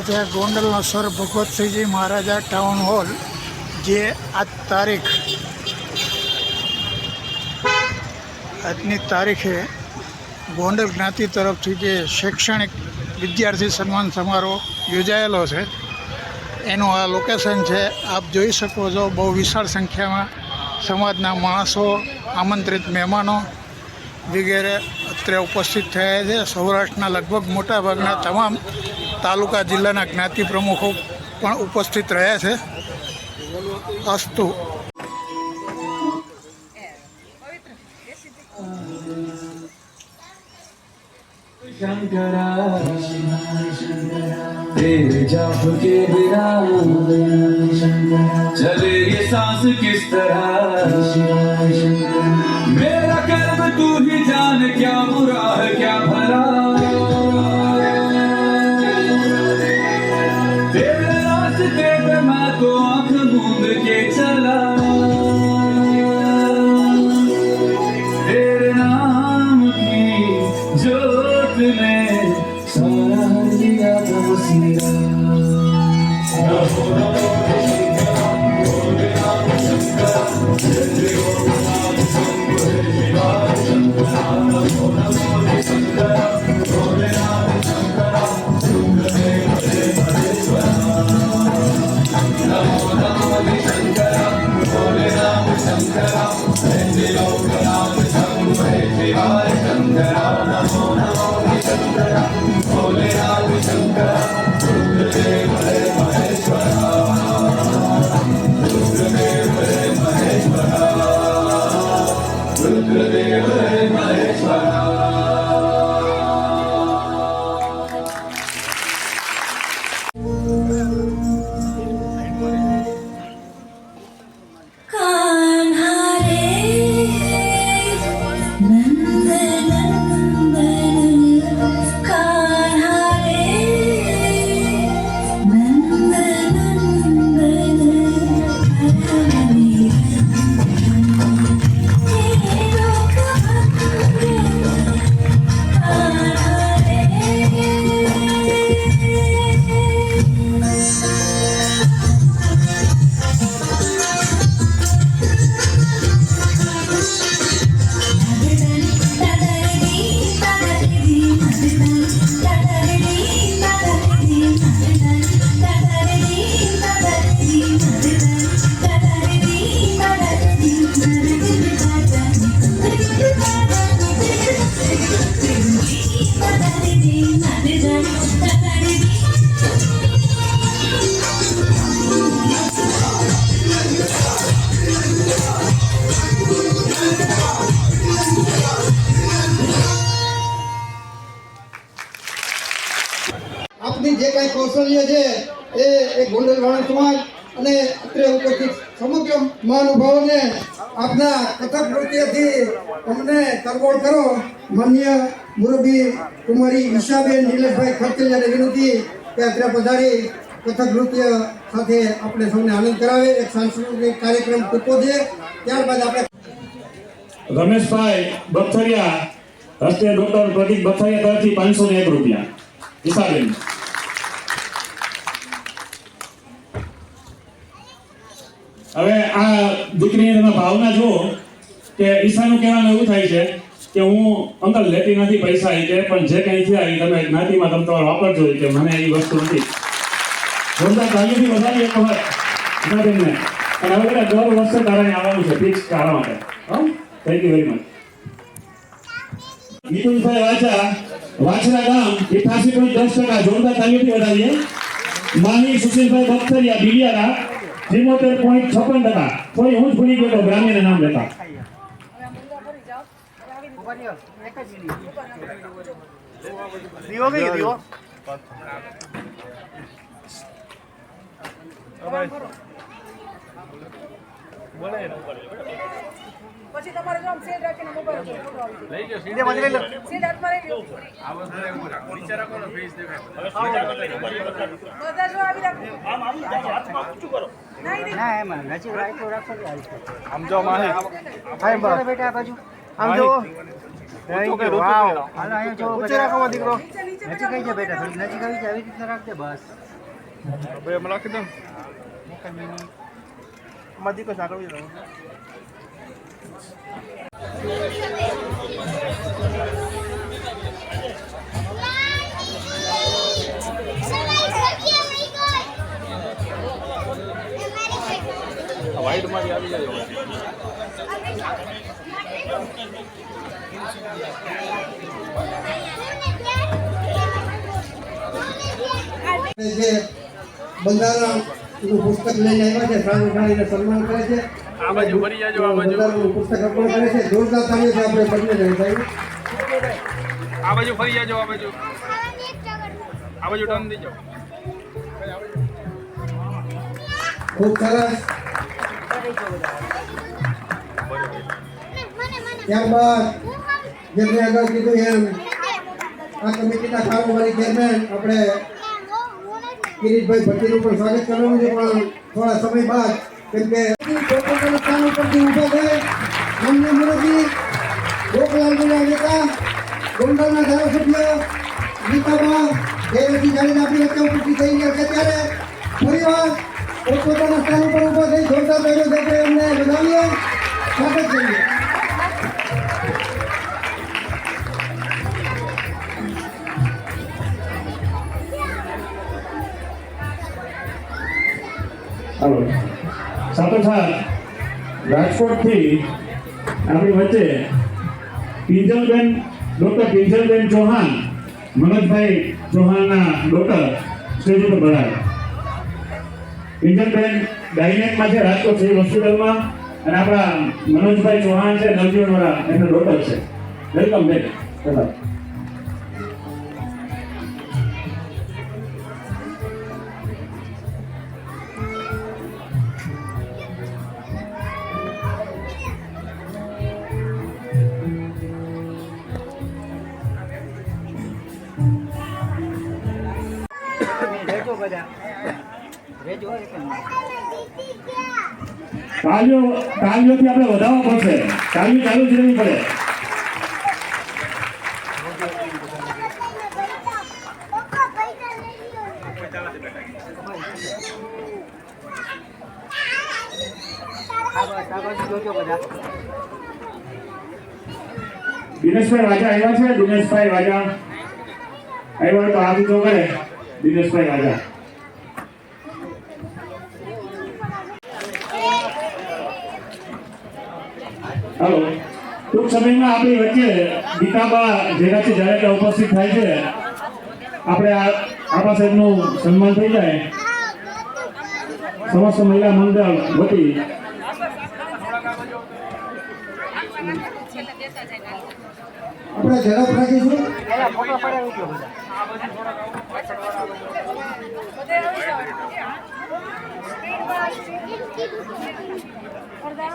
આ ગોંડલના ગોંડલનો sir Bhagvatsinhji Maharaja town hall જે આજ તારીખ આજની તારીખે ગોંડલ જ્ઞાતિ તરફથી જે શૈક્ષણિક વિદ્યાર્થી સન્માન સમારોહ યોજાયેલો છે. એનું આ લોકેશન છે. આપ જોઈ શકો છો બહુ વિશાળ સંખ્યામાં સમાજના માણસો, આમંત્રિત મહેમાનો વગેરે અત્રે ઉપસ્થિત થયા છે સૌરાષ્ટ્રના લગભગ મોટાભાગના તમામ તાલુકા જિલ્લાના જ્ઞાતિ પ્રમુખો પણ ઉપસ્થિત રહ્યા છે અસ્તુ शंकरा तेरे जाप के बिना चले ये सांस किस तरह मेरा कर्म तू ही जान क्या बुरा है क्या भला Sundra Deva Maheshwara નૃત્યથી અમને તરબોળ કરો. માન્ય મુરબી કુમારી ઈશાબેન નિલેશભાઈ ખર્ચલિયાને વિનંતી કે અત્રે પધારી કથક નૃત્ય સાથે આપણે સૌને આનંદ કરાવે. એક સાંસ્કૃતિક કાર્યક્રમ ટૂંકો છે ત્યારબાદ આપણે રમેશભાઈ બથરિયા હસ્તે ડોક્ટર પ્રદીપ બથરિયા તરફથી પાંચસો ને એક રૂપિયા. ઈશાબેન. હવે આ દીકરીની તમે ભાવના જુઓ. કે ઈશાનું કહેવાનું એવું થાય છે કે હું અંકલ લેતી નથી પૈસા એ કે, પણ જે કંઈ થયા એ તમે જ્ઞાતિમાં તમે તમારે વાપરજો કે, મને એ વસ્તુ નથી. જોરદાર તાલીમથી વધારી એક વખત જ્ઞાતિને. અને હવે બેટા દર વર્ષે તારાને આવવાનું છે ફિક્સ તારા માટે. હા? Thank you very much Nikunjbhai Vacha Vachhra ગામ અઠાસી પોઈન્ટ દસ ટકા જોરદાર તાલીમથી વધારીએ. માહી સુશીલભાઈ બખ્તરિયા, બિલિયારા ત્રિમોતેર પોઈન્ટ છપ્પન ટકા. કોઈ હું જ ભૂલી ગયો ગ્રામ્યને નામ લેતા. પછી તમારે જો આમ સેલ રાખીને મોબાઈલ ઉપર ફોટો આવી જાય. સેલ હાથમાં રહી ગયો. બધા. જો આવી રાખો. નહીં, નહીં. આમ જો માહી બેટા બાજુ આમ જો. નીચે રાખો માં દીકરો માં દીકરો સાકળ જે બંધારણ પુસ્તક લઈને આવ્યા છે સાંજ ઉઠાડીને સન્માન કરે છે આ બાજુ ફરી જાજો, આ બાજુ. પુસ્તક અર્પણ કરે છે. જોરદાર તાળીઓથી આપણે બંને જણ આ બાજુ ફરી જાજો આ બાજુ. આ બાજુ ટર્ન દેજો. ખૂબ સરસ. ત્યારબાદ જેમ મેં આગળ કીધું એમ. આ કમિટીના કારોબારી ચેરમેન આપણે કિરીટભાઈ ભટ્ટીનું પણ સ્વાગત કરવાનું છે, પણ થોડા સમય બાદ, કેમ કે પોતપોતાના સ્થાન ઉપરથી ઊભા થઈ માન્ય મુરબ્બી ગોકલાલભાઈ નેતા, ગોંડલના ધારાસભ્ય નીતાબા દેવજી જાણીને આપણી વચ્ચે ઉપસ્થિત થઈ ગયા છે ત્યારે ફરીવાર પોતપોતાના સ્થાન ઉપર ઊભા થઈ જોરદાર તાળીઓ સાથે એમને વધાવીએ સ્વાગત કરીએ. સાથોસાથ રાજકોટથી આપણી વચ્ચે પિંજલબેન, ડૉક્ટર પિંજલબેન ચૌહાણ મનોજભાઈ ચૌહાણના ડૉક્ટર સ્ટેજ ઉપર ભરાય પિંજલબેન ગાયનેકમાં છે રાજકોટ સિવિલ હોસ્પિટલમાં અને આપણા મનોજભાઈ ચૌહાણ છે નવજીવનવાળા એમના ડૉક્ટર છે. વેલકમ બેન. તાલીઓ, તાલીઓથી આપણે વધારવા પડશે. તાલીઓ ચાલુ જ રહેવી પડે. દિનેશભાઈ વાજા આવ્યા છે? દિનેશભાઈ વાજા આવ્યા તો આ બીજો કરે. દિનેશભાઈ વાજા હાલો ટૂંક સમયમાં આપણી વચ્ચે ગીતાબા જેનાથી જાડેજા ઉપસ્થિત થાય છે. આપણે આપણા સાહેબનું સન્માન થઈ જાય. સમસ્ત મહિલા મંડળ વતી. આપણે ઝડપ પડાવી ગયો બધા બધે આવી જાવ અડધા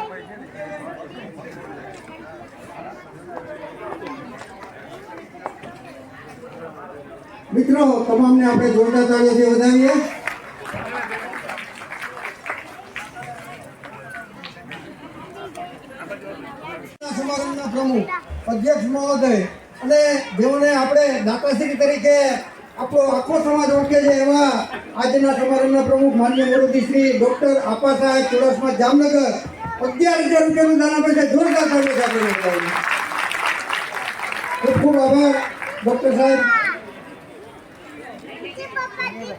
મિત્રો, તમામને આપણે જોરદાર તાળીઓથી વધાવીએ. સમારંભના પ્રમુખ, અધ્યક્ષ મહોદય અને જેઓને આપણે દાતાશ્રી તરીકે આપણો આખો સમાજ ઓળખે છે, એવા આજના સમારંભના પ્રમુખ માન્ય મોરબી શ્રી ડોક્ટર આપા સાહેબ, ચુડાસમા જામનગર, અગિયાર હજાર રૂપિયાનું દાન આપે છે. જોરદાર ખૂબ ખૂબ આભાર, ડોક્ટર સાહેબ.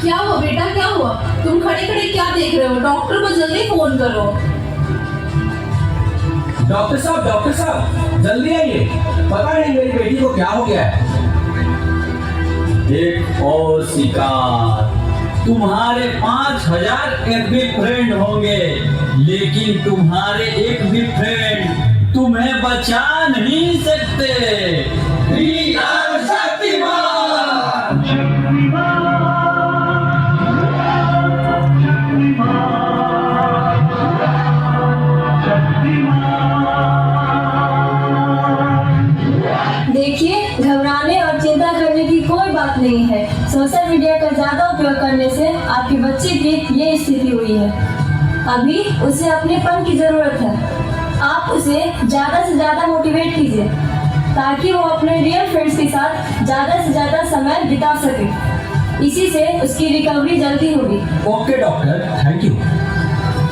क्या हुआ बेटा, क्या हुआ? तुम खड़े खड़े क्या देख रहे हो? डॉक्टर को जल्दी फ़ोन करो। डॉक्टर साहब डॉक्टर साहब, जल्दी आइए। पता नहीं मेरी बेटी को क्या हो गया है। एक और शिकार। तुम्हारे पांच हजार एक भी फ्रेंड होंगे लेकिन तुम्हारे एक भी फ्रेंड तुम्हें बचा नहीं सकते अभी उसे अपनेपन की ज़रूरत है। आप उसे ज़्यादा से ज़्यादा मोटिवेट कीजिए ताकि वो अपने रियल फ्रेंड्स के साथ ज़्यादा से ज़्यादा समय बिता सके। इसी से उसकी रिकवरी जल्दी होगी। ओके डॉक्टर थैंक यू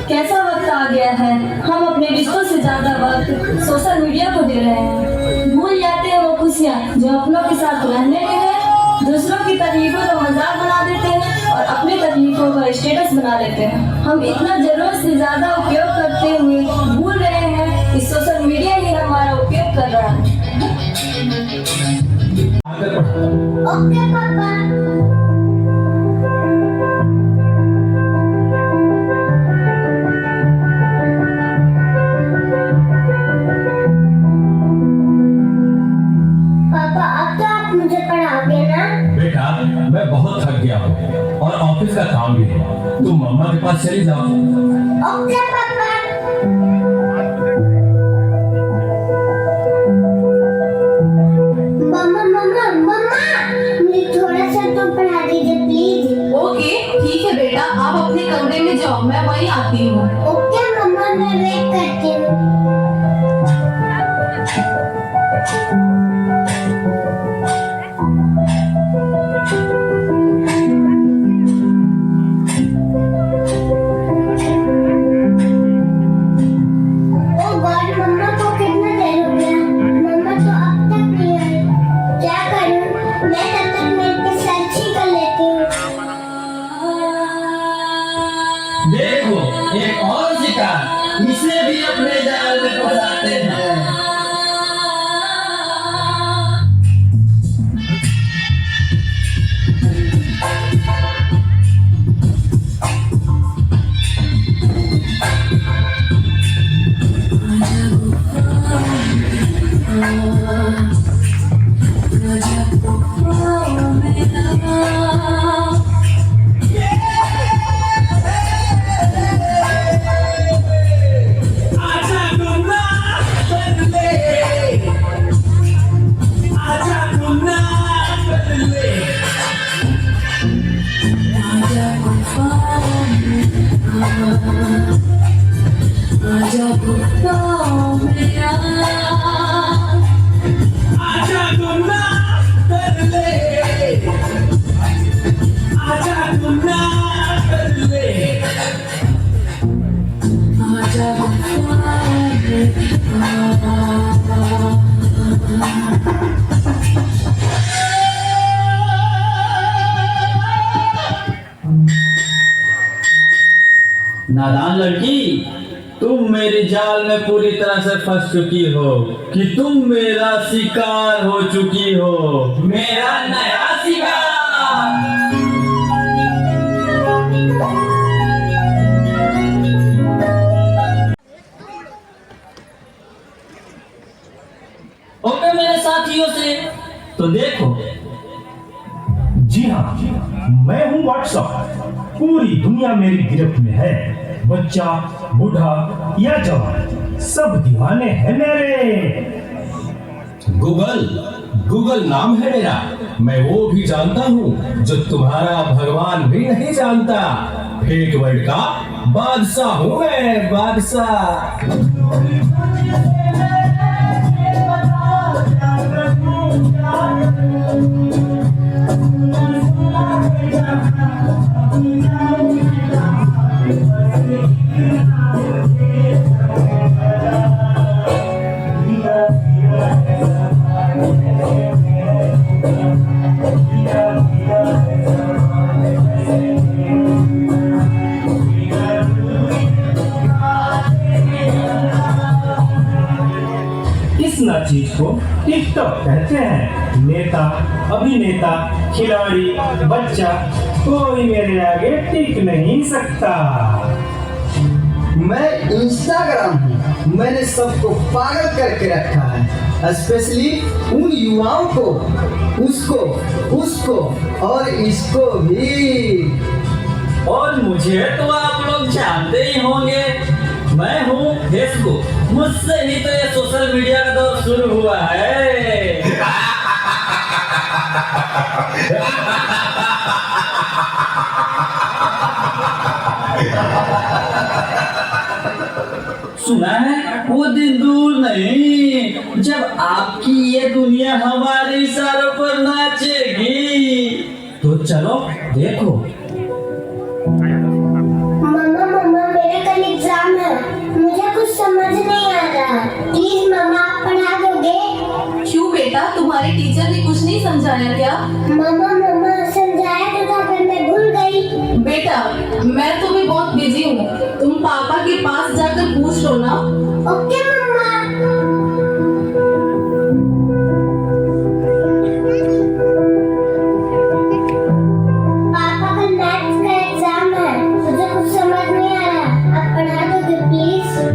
कैसा वक्त आ गया है? हम अपने रिश्तों से ज़्यादा वक्त सोशल मीडिया को दे रहे हैं। भूल जाते हैं वो खुशियाँ जो अपनों के साथ रहने के हैं दूसरों की तकलीफों को मज़ाक बना देते हैं और अपनी तकलीफों का स्टेटस बना लेते हैं। हम इतना जरूरत से ज्यादा उपयोग करते हुए भूल रहे हैं कि सोशल मीडिया ही हमारा उपयोग कर रहा है आगे बढ़ो ओके पापा पापा और ऑफ़िस का काम भी है। तुम मम्मा के पास चली जाओ। ओके पापा। मम्मा मम्मा मम्मा मुझे थोड़ा सा तो पढ़ा दीजिए प्लीज़ ओके ठीक है बेटा आप अपने कमरे में जाओ मैं वहीं आती हूँ। ओके मम्मा मैं वेट करती देखो एक और शिकार इसे भी अपने जाल में फंसाते हैं लड़की, तुम मेरी जाल में पूरी तरह से फंस चुकी हो कि तुम मेरा शिकार हो चुकी हो। मेरा नया शिकार। मेरे साथियों से तो देखो। जी हाँ मैं हूँ व्हाट्सअप पूरी दुनिया मेरी गिरफ्त में है। बच्चा बूढ़ा या जवान सब दीवाने हैं मेरे। गूगल गूगल नाम है मेरा। मैं वो भी जानता हूँ जो तुम्हारा भगवान भी नहीं जानता। फेक वर्ड का बादशाह हूँ मैं बादशाह। अभिनेता खिलाड़ी बच्चा कोई मेरे आगे टिक नहीं सकता। मैं इंस्टाग्राम हूँ। मैंने सबको पागल करके रखा है। स्पेशली उन युवाओं को उसको उसको और इसको भी। और मुझे तो आप लोग जानते ही होंगे मैं हूँ फेसबुक मुझसे ही तो ये सोशल मीडिया का दौर शुरू हुआ है। सुना है? वो दिन दूर नहीं। जब आपकी ये दुनिया हमारे इशारों पर नाचेगी। तो चलो, देखो। मम्मा मम्मा, मेरा कल एग्ज़ाम है। मुझे कुछ समझ नहीं आ रहा। प्लीज़ मम्मा बेटा तुम्हारे टीचर ने कुछ नहीं समझाया क्या? मामा मामा समझाया तो था पर मैं भूल गई। बेटा मैं तो भी बहुत बिज़ी हूँ। तुम पापा के पास जाकर पूछ लो ना। ओके मामा।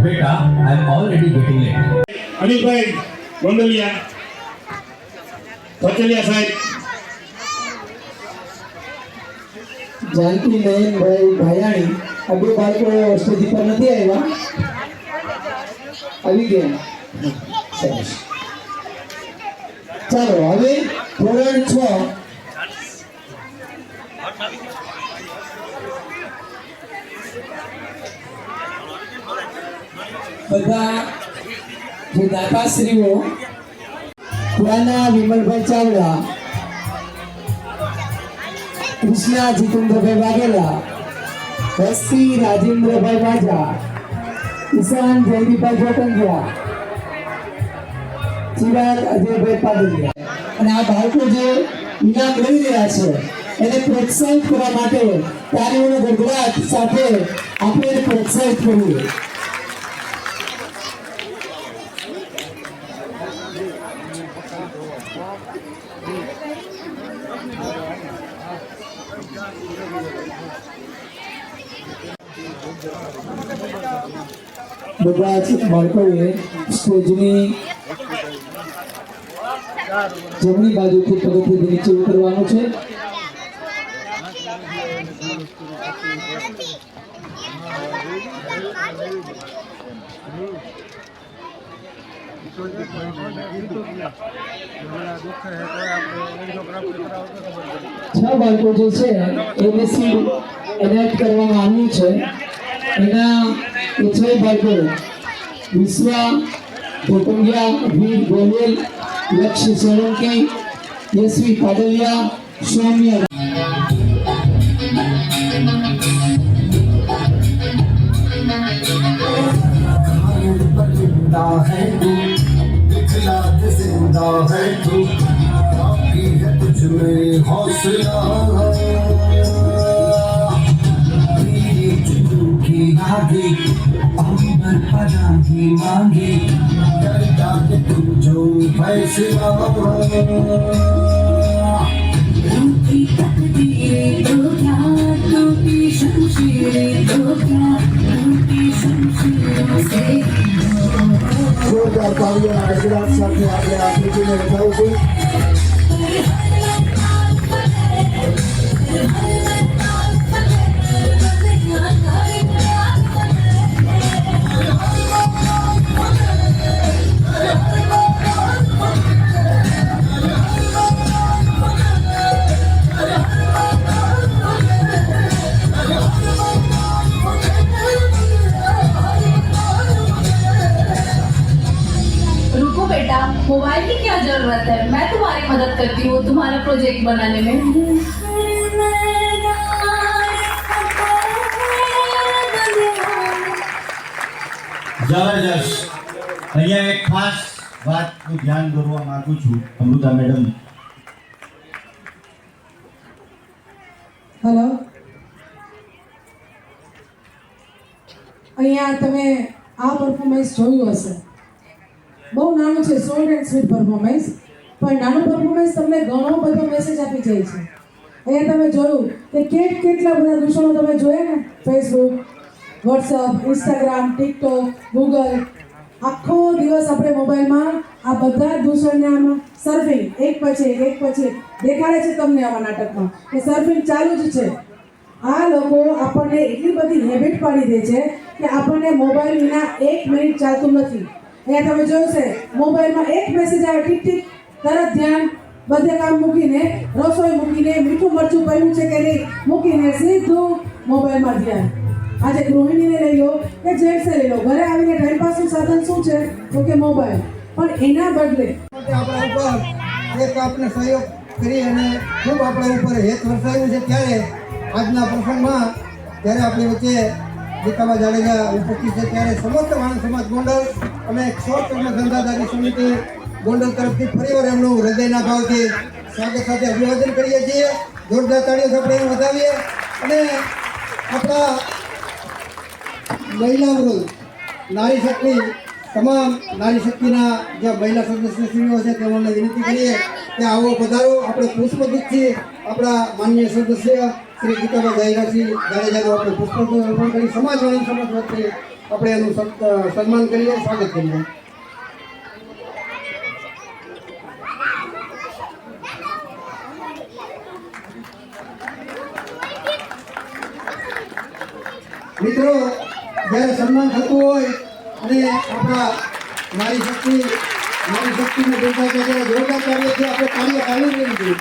बेटा I am already getting Anil bhai Bandaliya, Pachaliya સાહેબ. જાનકી નયનભાઈ ભાયાણી. આ બે બાળકો સ્ટેજ પર નથી આવ્યા. આવી ગયા. ચાલો, હવે ધોરણ છ. બધા જે દાતાશ્રીઓ પુરાના વિમલભાઈ ચાવડા. કૃષ્ણા જીતેન્દ્રભાઈ વાઘેલા. વસ્તી રાજેન્દ્રભાઈ વાજા. ઈશાન જયદીભાઈ જોટંગિયા ચિરાગ અજયભાઈ પાડલિયા અને આ બાળકો જે ઇનામ લઈ રહ્યા છે, એને પ્રોત્સાહિત કરવા માટે તાળીઓનો ગડગડાટ સાથે આપણે પ્રોત્સાહિત કરીએ. બધા જ બાળકોએ સ્ટેજની જમણી બાજુથી પગથિયે નીચે ઉતરવાનું છે. છ બાળકો જે છે, એને સીટ એનાયત કરવામાં આવ્યું છે. એના એ છ બાળકો વિશ્વા ભોટંગિયા વીર ગોયલ લક્ષ્ય સોલંકી યશવી પાડલિયા સૌમ્ય जिंदा है तू दिखला के जिंदा है तू बाकी है तुझ में हौसला લાગે અમર પનાહી માંગે. કરતા કે તુમ જો ફૈસલા રૂકી તકદીરે તો ક્યા તૂટી શમશીરે તો ક્યા તૂટી શમશીરો સે. જોરદાર તાળીઓ ગુજરાત સાથે આપણે આકૃતિને રખાવું છું. बनाने में જબરજસ્ત અહીંયા એક ખાસ વાતનું ધ્યાન દોરવા માંગુ છું અમૃતા મેડમ હલો અહીંયા તમે આ પરફોર્મન્સ જોયું હશે બહુ નાનું છે શોર્ટ એન્ડ સ્વીટ પરફોર્મન્સ પણ નાનું પરફોર્મન્સ તમને ઘણો બધો મેસેજ આપી જાય છે. અહીંયા તમે જોયું કે કેટ કેટલા બધા દૂષણો તમે જોયા ને? Facebook WhatsApp Instagram TikTok Google આખો દિવસ આપણે મોબાઈલમાં આ બધા દૂષણને આમાં સર્ફિંગ એક પછી એક પછી દેખાડે છે તમને આવા નાટકમાં કે સર્ફિંગ ચાલુ જ છે. આ લોકો આપણને એટલી બધી હેબિટ પાડી દે છે કે આપણને મોબાઈલ વિના એક મિનિટ ચાલતું નથી. અહીંયા તમે જોયું છે, મોબાઈલમાં એક મેસેજ આવે, ટીક ટીક તરત ધ્યાન બધે કામ મૂકીને, રસોઈ મૂકીને, મીઠું મરચું પડ્યું છે કે નહીં, મૂકીને સીધું મોબાઈલમાં ધ્યાન. આજે ગૃહિણીને લઈ લો કે જેન્ટ્સે લઈ લો. ઘરે આવીને ટાઈમપાસનું સાધન શું છે? તો કે મોબાઈલ. પણ એના બદલે આપણા ઉપર એક આપણે સહયોગ કરી અને ખૂબ આપણા ઉપર હેત વરસાવ્યું છે. ત્યારે આજના પ્રસંગમાં ત્યારે આપણી વચ્ચે દીકાબા જાડેજા ઉપસ્થિત છે ત્યારે સમસ્ત વાણંદ સમાજ ગોંડલ અને ક્ષોર સમિતિ ગોંડલ તરફથી ફરીવાર એમનું હૃદયના ભાવથી સ્વાગત સાથે અભિવાદન કરીએ છીએ. જોરદાર તાળીઓ આપણે એને વધાવીએ અને આપણા મહિલા વૃદ્ધ નારી શક્તિ, તમામ નારી શક્તિના જે મહિલા સદસ્યશ્રીઓ છે તેમને વિનંતી કરીએ. કે આવો પધારો. આપણે પુષ્પગુચ્છથી આપણા માન્ય સદસ્ય શ્રી ગીતાબા જાહેરાસિંહ જાડેજાનું આપણે પુષ્પ અર્પણ કરી. સમાજ વાળા સમાજ વચ્ચે આપણે એનું સન્માન કરીએ. સ્વાગત કરીએ. મિત્રો, જ્યારે સન્માન થતું હોય અને આપણા નારી શક્તિ નારી શક્તિને જોતા જ્યારે જોરદાર કાર્ય છે આપણે કાર્ય ચાલુ રહેવું જોઈએ